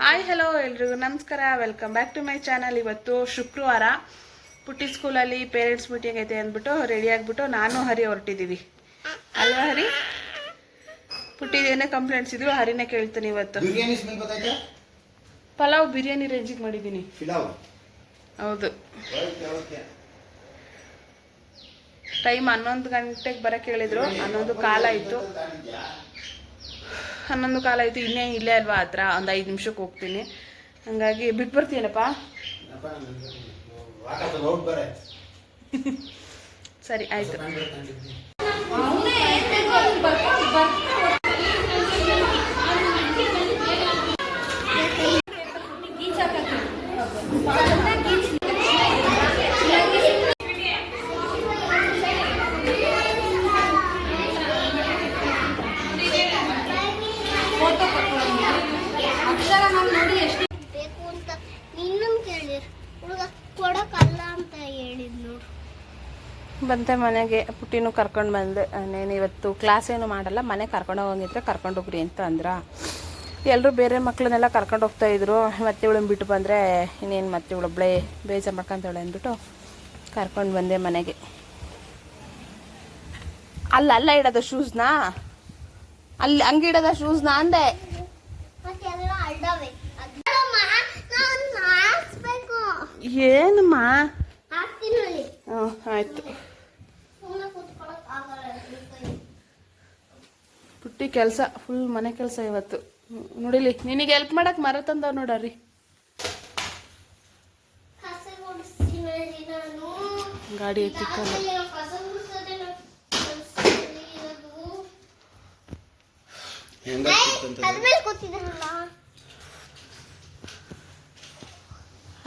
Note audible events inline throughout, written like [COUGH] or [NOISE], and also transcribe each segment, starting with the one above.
Hi hello ಎಲ್ರಿಗೂ. ನಮಸ್ಕಾರ. Welcome back to my channel ಇವತ್ತು ಶುಕ್ರವಾರ ಪುಟ್ಟಿ ಸ್ಕೂಲಲ್ಲಿ ಪೇರೆಂಟ್ಸ್ ಮೀಟಿಂಗ್ ಐತೆ ಅಂದ್ಬಿಟ್ಟು ರೆಡಿ ಆಗಿಬಿಟ್ಟು ನಾನು ಹರಿ ಹೊರಟಿದ್ದೀವಿ ಅಲ್ವಾ ಹರಿ? ಪುಟ್ಟಿದೇನೇ ಕಂಪ್ಲೇಂಟ್ಸ್ ಇದ್ರು ಹರಿನೇ ಕೇಳ್ತೀನಿ ಇವತ್ತು. ಪಲಾವ್ ಬಿರಿಯಾನಿ ರೇಂಜಿಗೆ ಮಾಡಿದ್ದೀನಿ ಹೌದು. ಟೈಮ್ ಹನ್ನೊಂದು ಗಂಟೆಗೆ ಬರಕ್ಕೆ ಹೇಳಿದ್ರು. ಹನ್ನೊಂದು ಕಾಲ ಆಯಿತು. ಹನ್ನೊಂದು ಕಾಲ ಆಯಿತು ಇನ್ನೇ ಇಲ್ಲೇ ಅಲ್ವಾ ಹತ್ರ? ಒಂದು ಐದು ನಿಮಿಷಕ್ಕೆ ಹೋಗ್ತೀನಿ. ಹಂಗಾಗಿ ಬಿಟ್ಟು ಬರ್ತೀನಪ್ಪ ವಾಟರ್ ರೋಡ್ ಬರೇ. ಸರಿ ಆಯಿತು ಬೇಕು ಅಂತ ಇನ್ನೊಂದು ಕೇಳಿರ್ ಹುಡುಗ ಕೊಡಕ್ಕಲ್ಲ ಅಂತ ಹೇಳಿದ್ ನೋಡು ಬಂತೆ ಮನೆಗೆ ಪುಟ್ಟಿನೂ ಕರ್ಕೊಂಡು ಬಂದೆ. ನೇನು ಇವತ್ತು ಕ್ಲಾಸ್ ಏನು ಮಾಡಲ್ಲ ಮನೆ ಕರ್ಕೊಂಡು ಹೋಗಿದ್ರೆ ಕರ್ಕೊಂಡು ಹೋಗ್ರಿ ಅಂತ ಅಂದ್ರ. ಎಲ್ಲರೂ ಬೇರೆ ಮಕ್ಕಳನ್ನೆಲ್ಲ ಕರ್ಕೊಂಡು ಹೋಗ್ತಾ ಇದ್ರು. ಮತ್ತೆ ಇವಳನ್ನ ಬಿಟ್ಟು ಬಂದರೆ ಇನ್ನೇನು ಮತ್ತೆ ಇವಳೊಬ್ಳೆ ಬೇಜಾರು ಮಾಡ್ಕೊಂತಾಳೆ ಅಂದ್ಬಿಟ್ಟು ಕರ್ಕೊಂಡು ಬಂದೆ ಮನೆಗೆ. ಅಲ್ಲ ಅಲ್ಲ ಇಡೋದ ಶೂಸ್ನಾ? ಅಲ್ಲಿ ಹಂಗೆ ಇಡೋದ ಶೂಸ್ನಾ ಅಂದೆ? ಏನಮ್ಮ? ಆಯಿತು. ಪುಟ್ಟಿ ಕೆಲಸ ಫುಲ್ ಮನೆ ಕೆಲಸ ಇವತ್ತು. ನೋಡಿಲಿ ನಿನಗೆ ಹೆಲ್ಪ್ ಮಾಡಕ್ಕೆ ಮರ ತಂದವ್ ನೋಡ್ರಿ. ಗಾಡಿ ಎತ್ತಿಕ್ಕಲ್ಲ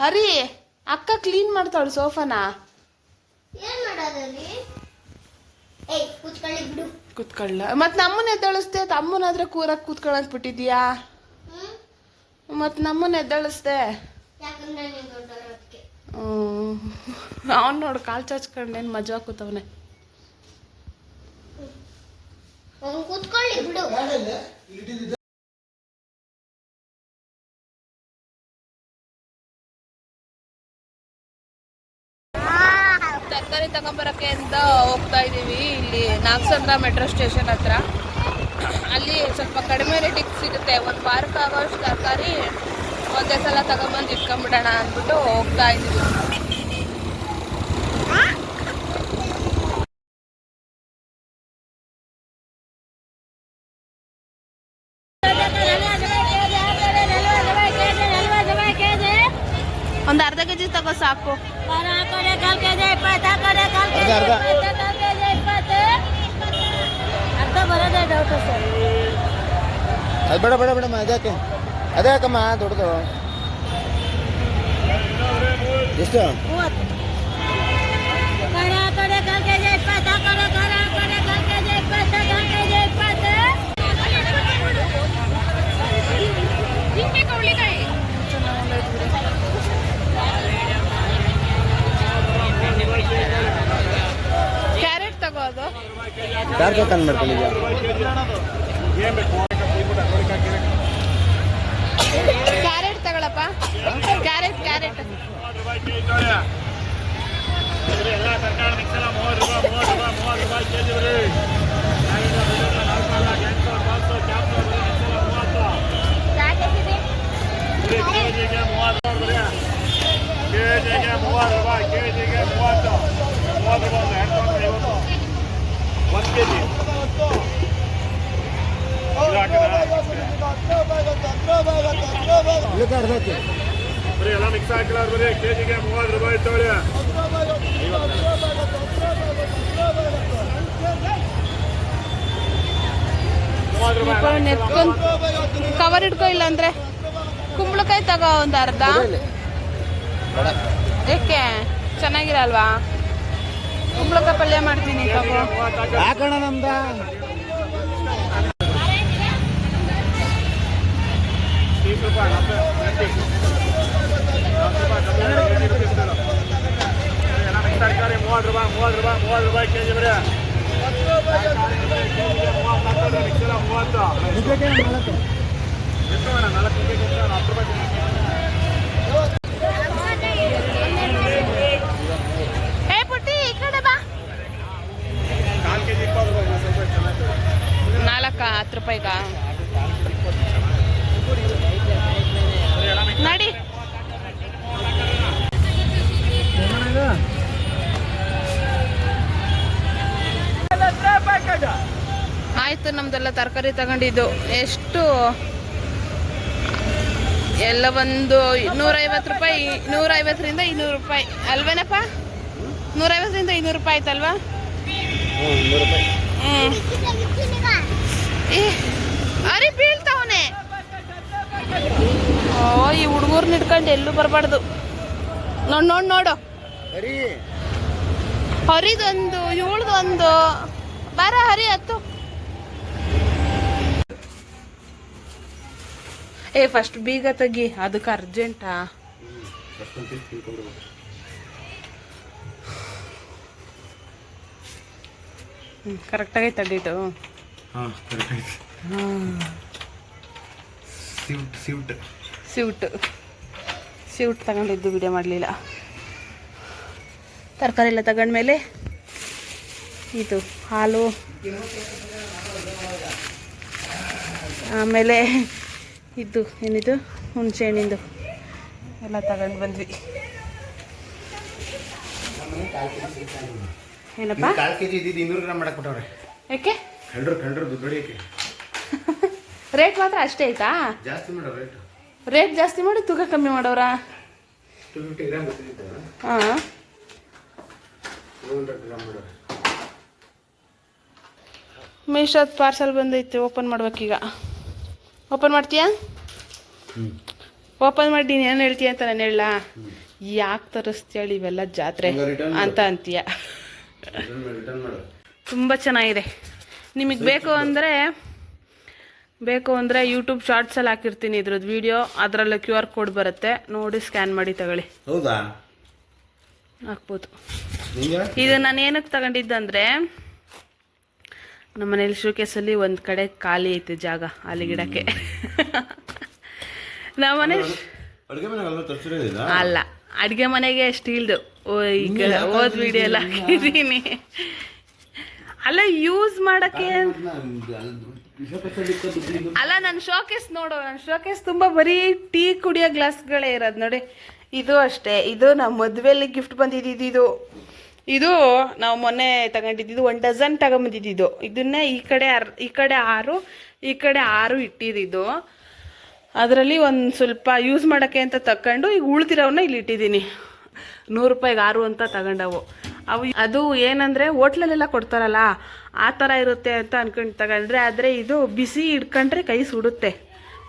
ಹರಿ ಅಕ್ಕ ಕ್ಲೀನ್ ಮಾಡ್ತಾಳು ಸೋಫಾನ ಏನ್ ಮಾಡೋದಲ್ಲಿ ಏಯ್ ಕೂತ್ಕೊಳ್ಳಿ ಬಿಡು. ಕೂತ್ಕೊಳ್ಳ. ಮತ್ತೆ ನಮ್ಮನ್ನ ಎದ್ದಳಿಸ್ದೆ ತಮ್ಮನಾದ್ರೆ ಕೂರಕ್ಕೆ ಕೂತ್ಕೊಳ್ಳೋಕೆ ಬಿಟ್ಟಿದ್ಯಾ ಮತ್ ಮತ್ತೆ ನಮ್ಮನ್ನ ಎದ್ದಳಿಸ್ದೆ. ಅವನ್ ನೋಡು ಕಾಲು ಚಾಚ್ಕೊಂಡೇನ್ ಮಜಾ ಕೂತವನೆ. ಅವ್ನು ಕೂತ್ಕೊಳ್ಳಿ ಬಿಡು. ತರಕಾರಿ ತಗೊಂಬರಕ್ಕೆ ಅಂತ ಹೋಗ್ತಾ ಇದ್ದೀವಿ. ಇಲ್ಲಿ ನಾಗಸಂದ್ರ ಮೆಟ್ರೋ ಸ್ಟೇಷನ್ ಹತ್ರ. ಅಲ್ಲಿ ಸ್ವಲ್ಪ ಕಡಿಮೆ ರೇಟಿಗೆ ಸಿಗುತ್ತೆ. ಒಂದು ವಾರಕ್ಕೆ ಆಗೋಷ್ಟು ತರಕಾರಿ ಒಂದೇ ಸಲ ತಗೊಂಬಂದು ಇಟ್ಕೊಂಬಿಡೋಣ ಅಂದ್ಬಿಟ್ಟು ಹೋಗ್ತಾ ಇದ್ದೀವಿ. ಒಂದು ಅರ್ಧ ಕೆ ಜಿ ತಗೋ ಸಾಕು ಅರ್ಧ ಅರ್ಧ ಅದು ಬೇಡ ಬೇಡ ಬೇಡಮ್ಮ ಅದ್ಯಾಕೆ ಅದೇ ಯಾಕಮ್ಮ ದೊಡ್ಡದು ಎಷ್ಟು ಕ್ಯಾರೆಟ್ ತಗೋ ಅದು ಯಾರು ಬೇಕಂದ್ ಮಾಡ್ಕೊಳ್ಳಿ ಕ್ಯಾರೆಟ್ ತಗೊಳಪ್ಪ ಕ್ಯಾರೆಟ್ ಕ್ಯಾರೆಟ್ ಎಲ್ಲ ತರಕಾರಿ ಮಿಕ್ಸ್ ಎಲ್ಲ ಮೂವತ್ತು ರೂಪಾಯಿ ಮೂವತ್ತು ರೂಪಾಯಿ ಮೂವತ್ತು ರೂಪಾಯಿ ಕೆ ಜಿ ಬರೀ ಎಂಟು ಬಾಕ್ಸು ಕ್ಯಾಪ್ಸು ಬರೀ ಮಿಕ್ಸ್ ಎಲ್ಲ ಮೂವತ್ತು ಬರೀ ಕೆ ಜಿಗೆ ಮೂವತ್ತು ಬರೀ ಕೆ ಜಿಗೆ ಮೂವತ್ತು ರೂಪಾಯಿ ಕೆ ಜಿಗೆ ಮೂವತ್ತು ಮೂವತ್ತು ರೂಪಾಯಿ ಒಂದು ಎಂಟು ಐವತ್ತು ಒಂದು ಕೆ ಜಿ ಇದು ಹಾಕಿದ್ರಾ? ಇದಕ್ಕೆ ಅರ್ಧಕ್ಕೆ ಬರೀ ಎಲ್ಲ ಮಿಕ್ಸ್ ಹಾಕಿಲ್ಲ ಬರೀ ಕೆ ಜಿಗೆ ಮೂವತ್ತು ರೂಪಾಯಿ ತಗೊಳ್ಳಿ ಮೂವತ್ತು ರೂಪಾಯಿ ನೆತ್ಕೊಂಡ್ ಕವರ್ ಇಟ್ಕೋ ಇಲ್ಲ ಅಂದ್ರೆ ಕುಂಬಳಕಾಯಿ ತಗೋ ಒಂದು ಅರ್ಧ ಬೇಡ ಏಕೆ ಚೆನ್ನಾಗಿರಲ್ವಾ ಕುಂಬಳಕ ಪಲ್ಯ ಮಾಡ್ತೀನಿ ಯಾಕಣ ನಮ್ದ ತರಕಾರಿ ಮೂವತ್ತು ರೂಪಾಯಿ ಮೂವತ್ತು ರೂಪಾಯಿ ಮೂವತ್ತು ರೂಪಾಯಿ ಕೆ ಜಿ ಬರೀ ಮೂವತ್ತು ಮೂವತ್ತು ನಲವತ್ತು ಹತ್ತು ರೂಪಾಯಿ ನಾಲ್ಕ ಹತ್ತು ರೂಪಾಯಿಗ ನಡಿ. ಆಯ್ತು ನಮ್ದೆಲ್ಲ ತರಕಾರಿ ತಗೊಂಡಿದ್ದು. ಎಷ್ಟು? ಎಲ್ಲ ಒಂದು ನೂರೈವತ್ತು ರೂಪಾಯಿ ನೂರೈವತ್ತರಿಂದ ಇನ್ನೂರು ರೂಪಾಯಿ. ಅಲ್ವೇನಪ್ಪ? ನೂರೈವತ್ತರಿಂದ ಇನ್ನೂರು ರೂಪಾಯಿ ಆಯ್ತಲ್ವಾ? ಹ್ಞೂ ಅರೆ ಬೀಳ್ತಾವನೆ ಓ ಈ ಹುಡುಗರ್ನ ಹಿಡ್ಕೊಂಡು ಎಲ್ಲೂ ಬರಬಾರ್ದು. ನೋಡ್ ನೋಡ್ ನೋಡು. ಹರಿದೊಂದು ಇವಳ್ದೊಂದು. ಬರ ಹರಿ ಹತ್ತು. ಏ ಫಸ್ಟ್ ಬೀಗ ತಗಿ ಅದಕ್ಕೆ ಅರ್ಜೆಂಟಾ ಹ್ಞೂ ಕರೆಕ್ಟಾಗಿ ತಡೀಟು ಹಾಂ ಸಿವ್ಟ್. ಸಿವ್ಟ್. ತಗೊಂಡಿದ್ದು ವಿಡಿಯೋ ಮಾಡಲಿಲ್ಲ. ತರಕಾರಿ ಎಲ್ಲ ತಗೊಂಡ್ಮೇಲೆ ಇದು ಹಾಲು ಆಮೇಲೆ ಇದು ಏನಿದು? ಹುಣಸೆ ಹಣ್ಣಿಂದು ಎಲ್ಲ ತಗೊಂಡು ಬಂದ್ವಿ. ಏನಪ್ಪ? ಯಾಕೆ ಕಂಡ್ರು ಕಂಡ್ರು ದುಡ್ಡಿಯಕ್ಕೆ ರೇಟ್ ಮಾತ್ರ ಅಷ್ಟೇ ಆಯ್ತಾ? ಜಾಸ್ತಿ ಮಾಡೋ ರೇಟ್ ರೇಟ್ ಜಾಸ್ತಿ ಮಾಡಿ ತೂಕ ಕಮ್ಮಿ ಮಾಡೋರಾ? ಹಾಂ. ಹಂಡ್ರೆಡ್ ಮೀಶೋದ್ ಪಾರ್ಸಲ್ ಬಂದೈತೆ ಓಪನ್ ಮಾಡ್ಬೇಕೀಗ. ಓಪನ್ ಮಾಡ್ತೀಯಾ? ಓಪನ್ ಮಾಡಿ ನೀನು ಏನು ಹೇಳ್ತೀಯ ಅಂತ ನಾನು ಹೇಳ ಯಾಕೆ ತರಿಸ್ತೇಳಿ ಇವೆಲ್ಲ ಜಾತ್ರೆ. ಅಂತ ಅಂತೀಯ. ತುಂಬ ಚೆನ್ನಾಗಿದೆ. ನಿಮಗೆ ಬೇಕು ಅಂದರೆ ಬೇಕು ಅಂದರೆ ಯೂಟ್ಯೂಬ್ ಶಾರ್ಟ್ಸಲ್ಲಿ ಹಾಕಿರ್ತೀನಿ ಇದ್ರದ್ದು ವಿಡಿಯೋ ಅದರಲ್ಲಿ ಕ್ಯೂ ಆರ್ ಕೋಡ್ ಬರುತ್ತೆ. ನೋಡಿ ಸ್ಕ್ಯಾನ್ ಮಾಡಿ ತಗೊಳ್ಳಿ. ಹೌದಾ? ಹಾಕ್ಬೋದು. ಇದು ನಾನು ಏನಕ್ಕೆ ತಗೊಂಡಿದ್ದಂದ್ರೆ ನಮ್ಮ ಮನೇಲಿ ಶೂಕೇಸಲ್ಲಿ ಒಂದು ಕಡೆ ಖಾಲಿ ಐತೆ ಜಾಗ ಅಲ್ಲಿ ಗಿಡಕ್ಕೆ. ನಮ್ಮ ಮನೆ ಅಲ್ಲ ಅಡುಗೆ ಮನೆಗೆ ಸ್ಟೀಲ್ದು ಈಗ ಓದ್ ವಿಡಿಯೋ ಎಲ್ಲ ಹಾಕಿದ್ದೀನಿ. ಅಲ್ಲ ಯೂಸ್ ಮಾಡಕ್ಕೆ ಅಲ್ಲ ನನ್ನ ಶೋಕೇಸ್ ನೋಡು. ನನ್ನ ಶೋಕೇಸ್ ತುಂಬಾ ಬರೀ ಟೀ ಕುಡಿಯೋ ಗ್ಲಾಸ್ಗಳೇ ಇರೋದು ನೋಡಿ. ಇದು ಅಷ್ಟೇ ಇದು ನಮ್ಮ ಮದುವೆಯಲ್ಲಿ ಗಿಫ್ಟ್ ಬಂದಿದ್ದು ಇದು. ಇದು ನಾವು ಮೊನ್ನೆ ತಗೊಂಡಿದ್ದು ಒಂದು ಡಜನ್ ತಗೊಂಬಂದಿದ್ದು ಇದನ್ನೇ ಈ ಕಡೆ ಅರ್ ಈ ಕಡೆ ಆರು ಈ ಕಡೆ ಆರು ಇಟ್ಟಿದ್ದು ಅದರಲ್ಲಿ ಒಂದು ಸ್ವಲ್ಪ ಯೂಸ್ ಮಾಡೋಕ್ಕೆ ಅಂತ ತಕೊಂಡು ಈಗ ಉಳ್ದಿರೋವನ್ನ ಇಲ್ಲಿ ಇಟ್ಟಿದ್ದೀನಿ. ನೂರು ರೂಪಾಯಿಗೆ ಆರು ಅಂತ ತಗೊಂಡವು. ಅವು ಅದು ಏನಂದರೆ ಹೋಟ್ಲಲ್ಲೆಲ್ಲ ಕೊಡ್ತಾರಲ್ಲ ಆ ಥರ ಇರುತ್ತೆ ಅಂತ ಅನ್ಕೊಂಡು ತಗೊಂಡ್ರೆ ಆದರೆ ಇದು ಬಿಸಿ ಇಟ್ಕೊಂಡ್ರೆ ಕೈ ಸುಡುತ್ತೆ.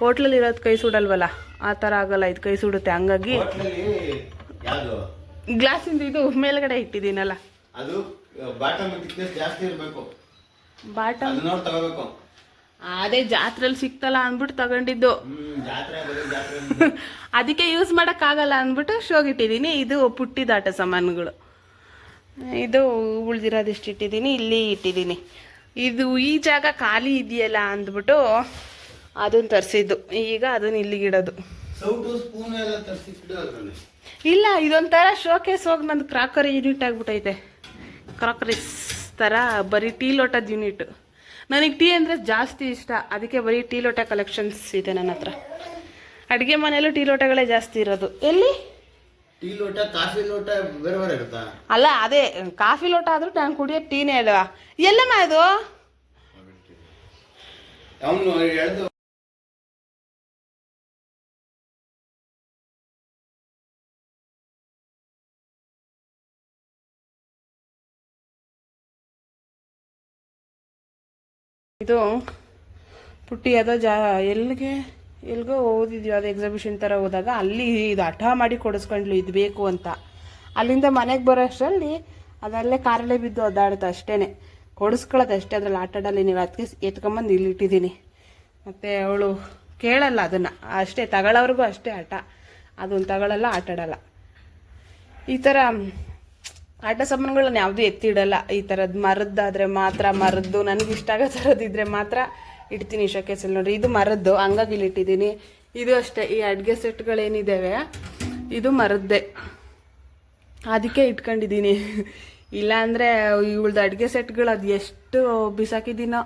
ಹೋಟ್ಲಲ್ಲಿ ಇರೋದು ಕೈ ಸುಡಲ್ವಲ್ಲ ಆ ಥರ ಆಗಲ್ಲ ಇದು ಕೈ ಸುಡುತ್ತೆ. ಹಂಗಾಗಿ ಗ್ಲಾಸಿಂದ ಇದು ಮೇಲ್ಗಡೆ ಇಟ್ಟಿದ್ದೀನಲ್ಲ. ಅದು ಬಾಟಮ್ ಥಿಕ್ನೆಸ್ ಜಾಸ್ತಿ ಇರಬೇಕು. ಬಾಟಮ್? ಅದು ನೋಡಿ ತಗೋಬೇಕು. ಅದೇ ಜಾತ್ರೆಯಲ್ಲಿ ಸಿಕ್ತಲ್ಲ ಅಂದ್ಬಿಟ್ಟು ತಗೊಂಡಿದ್ದು. [LAUGHS] ಅದಕ್ಕೆ ಯೂಸ್ ಮಾಡೋಕ್ಕಾಗಲ್ಲ ಅಂದ್ಬಿಟ್ಟು ಶೋಗಿಟ್ಟಿದ್ದೀನಿ ಇದು ಪುಟ್ಟಿದಾಟ ಸಾಮಾನುಗಳು. ಇದು ಉಳಿದಿರೋದಿಷ್ಟು ಇಟ್ಟಿದ್ದೀನಿ ಇಲ್ಲಿ ಇಟ್ಟಿದ್ದೀನಿ. ಇದು ಈ ಜಾಗ ಖಾಲಿ ಇದೆಯಲ್ಲ ಅಂದ್ಬಿಟ್ಟು ಅದನ್ನು ತರಿಸಿದ್ದು. ಈಗ ಅದನ್ನು ಇಲ್ಲಿಗಿಡೋದು ಇಲ್ಲ ಇದೊಂಥರ ಶೋಕೇಸ್ ಹೋಗಿ ನಂದು ಕ್ರಾಕರಿ ಯೂನಿಟ್ ಆಗಿಬಿಟ್ಟೈತೆ ಕ್ರಾಕರೀಸ್ ಥರ ಬರೀ ಟೀ ಲೋಟದ ಯೂನಿಟ್ ನನಗೆ ಟೀ ಅಂದರೆ ಜಾಸ್ತಿ ಇಷ್ಟ. ಅದಕ್ಕೆ ಬರೀ ಟೀ ಲೋಟ ಕಲೆಕ್ಷನ್ಸ್ ಇದೆ ನನ್ನ ಹತ್ರ. ಅಡುಗೆ ಮನೆಯಲ್ಲೂ ಟೀ ಲೋಟಗಳೇ ಜಾಸ್ತಿ ಇರೋದು. ಎಲ್ಲಿ? ಟೀ ಲೋಟ ಕಾಫಿ ಲೋಟ ಬೇರೆ ಬೇರೆ ಇರುತ್ತಾ? ಅಲ್ಲ ಅದೇ ಕಾಫಿ ಲೋಟ ಆದ್ರೂ ನಾನು ಕುಡಿಯೋ ಟೀನೇ ಅಲ್ವಾ? ಎಲ್ಲಮ್ಮ ಇದು? ಅವನು ಹೇಳ್ದು ಇದು ಪುಟ್ಟಿ ಅದ ಜಾ ಎಲ್ಲಿಗೆ? ಎಲ್ಗೋ ಓದಿದ್ವಿ, ಅದು ಎಕ್ಸಿಬಿಷನ್ ಥರ ಹೋದಾಗ. ಅಲ್ಲಿ ಇದು ಹಠ ಮಾಡಿ ಕೊಡಿಸ್ಕೊಂಡ್ಲು, ಇದು ಬೇಕು ಅಂತ. ಅಲ್ಲಿಂದ ಮನೆಗೆ ಬರೋ ಅಷ್ಟರಲ್ಲಿ ಅದಲ್ಲೇ ಕಾರಲ್ಲೇ ಬಿದ್ದು ಒದ್ದಾಡುತ್ತೆ ಅಷ್ಟೇ ಕೊಡಿಸ್ಕೊಳ್ಳೋದು ಅಷ್ಟೇ, ಅದ್ರಲ್ಲಿ ಆಟ ಆಡಲ್ಲಿ ನೀವು ಅದಕ್ಕೆ ಎತ್ಕೊಂಬಂದು ಇಲ್ಲಿ ಇಟ್ಟಿದ್ದೀನಿ ಮತ್ತು ಅವಳು ಕೇಳಲ್ಲ ಅದನ್ನು. ಅಷ್ಟೇ ತಗೊಳ್ಳೋವ್ರಿಗೂ ಅಷ್ಟೇ ಆಟ ಅದನ್ನು ತಗೊಳ್ಳಲ್ಲ ಆಟಾಡಲ್ಲ ಈ ಥರ ಆಟ ಸಾಮಾನುಗಳನ್ನ ಯಾವುದೂ ಎತ್ತಿಡಲ್ಲ. ಈ ಥರದ್ದು ಮರದ್ದಾದರೆ ಮಾತ್ರ ಮರದ್ದು. ನನಗೆ ಇಷ್ಟ ಆಗೋ ಥರದ್ದಿದ್ರೆ ಮಾತ್ರ ಇಡ್ತೀನಿ ಶೋಕೇಸಲ್ಲಿ ನೋಡ್ರಿ. ಇದು ಮರದ್ದು, ಹಂಗಾಗಿ ಇಲ್ಲಿ ಇಟ್ಟಿದ್ದೀನಿ. ಇದು ಅಷ್ಟೇ, ಈ ಅಡುಗೆ ಸೆಟ್ಗಳೇನಿದ್ದಾವೆ ಇದು ಮರದ್ದೇ. ಅದಕ್ಕೆ ಇಟ್ಕೊಂಡಿದ್ದೀನಿ. ಇಲ್ಲಾಂದರೆ ಇವಳ್ದು ಅಡುಗೆ ಸೆಟ್ಗಳು ಅದು ಎಷ್ಟು ಬಿಸಾಕಿದ್ದೀನೋ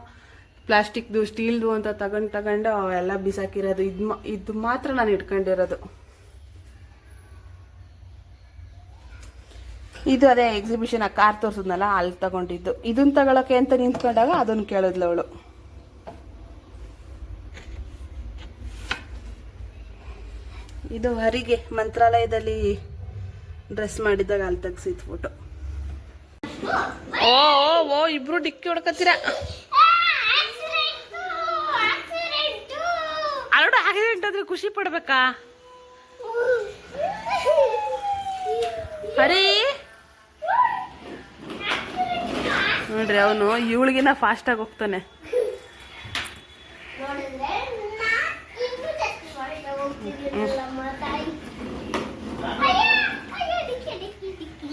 ಪ್ಲಾಸ್ಟಿಕ್ದು ಸ್ಟೀಲ್ದು ಅಂತ ತಗೊಂಡು ತಗೊಂಡು ಅವೆಲ್ಲ ಬಿಸಾಕಿರೋದು. ಇದು ಇದು ಮಾತ್ರ ನಾನು ಇಟ್ಕೊಂಡಿರೋದು. ಇದು ಅದೇ ಎಕ್ಸಿಬಿಷನ್ ಆ ಕಾರ್ ತೋರಿಸಿದ್ನಲ್ಲ, ಅಲ್ಲಿ ತಗೊಂಡಿದ್ದು. ಇದನ್ನ ತಗೊಳಕ್ಕೆ ಅಂತ ನಿಂತ್ಕೊಂಡಾಗ ಅದನ್ನು ಕೇಳಿದ್ಲು ಅವಳು. ಇದು ಹರಿಗೆ ಮಂತ್ರಾಲಯದಲ್ಲಿ ಡ್ರೆಸ್ ಮಾಡಿದಾಗ ಅಲ್ಲಿ ತೆಗ್ಸಿದ್ ಫೋಟೋ ಓ ಓ ಓ, ಇಬ್ರು ಡಿಕ್ಕಿ ಹೊಡ್ಕತ್ತೀರ ಅಲ್ಲೋಡು ಆಕ್ಸಿಡೆಂಟ್ ಆದ್ರೆ ಖುಷಿ ಪಡ್ಬೇಕಾ? ಹರಿ? ನೋಡ್ರಿ, ಅವನು ಇವಳಿಗಿನ ಫಾಸ್ಟಾಗಿ ಹೋಗ್ತಾನೆ ನೋಡಿದ್ರೆ ನಾ ಇಬ್ರು ಜಾಸ್ತಿ ಮಾಡಿಲ್ಲ ಹೋಗ್ತಿರ್ಲಿಲ್ಲಮ್ಮ ತಾಯಿ ಅಯ್ಯ ಅಯ್ಯ ಡಿಕ್ಕಿ ಡಿಕ್ಕಿ ಡಿಕ್ಕಿ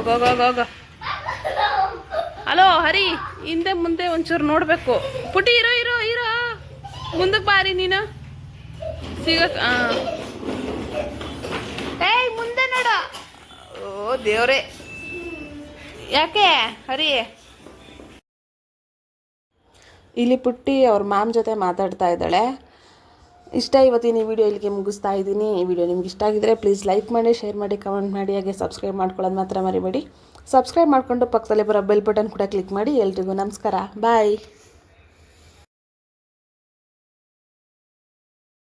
ಹೋಗೋಗೋಗೋಗೋಗ ಹಲೋ ಹರಿ ಹಿಂದೆ ಮುಂದೆ ಒಂಚೂರು ನೋಡ್ಬೇಕು. ಪುಟಿ ಇರೋ ಇರೋ ಇರೋ. ಮುಂದಕ್ಕೆ ಬಾರಿ ನೀನು. ಸಿಗಕ್ ಆ. ಏಯ್ ಮುಂದೆ ನೋಡ. ಓ ದೇವ್ರೆ. ಯಾಕೆ ಹರಿ? ಇಲ್ಲಿ ಪುಟ್ಟಿ ಅವ್ರ ಮ್ಯಾಮ್ ಜೊತೆ ಮಾತಾಡ್ತಾ ಇದ್ದಾಳೆ. ಇಷ್ಟ, ಇವತ್ತಿನ ಈ ವಿಡಿಯೋ ಇಲ್ಲಿಗೆ ಮುಗಿಸ್ತಾ ಇದ್ದೀನಿ. ಈ ವಿಡಿಯೋ ನಿಮ್ಗೆ ಇಷ್ಟ ಆಗಿದ್ರೆ ಪ್ಲೀಸ್ ಲೈಕ್ ಮಾಡಿ ಶೇರ್ ಮಾಡಿ ಕಮೆಂಟ್ ಮಾಡಿ, ಹಾಗೆ ಸಬ್ಸ್ಕ್ರೈಬ್ ಮಾಡ್ಕೊಳ್ಳೋದು ಮಾತ್ರ ಮರಿಬೇಡಿ. ಸಬ್ಸ್ಕ್ರೈಬ್ ಮಾಡಿಕೊಂಡು ಪಕ್ಕದಲ್ಲಿ ಬರೋ ಬೆಲ್ ಬಟನ್ ಕೂಡ ಕ್ಲಿಕ್ ಮಾಡಿ. ಎಲ್ರಿಗೂ ನಮಸ್ಕಾರ. ಬಾಯ್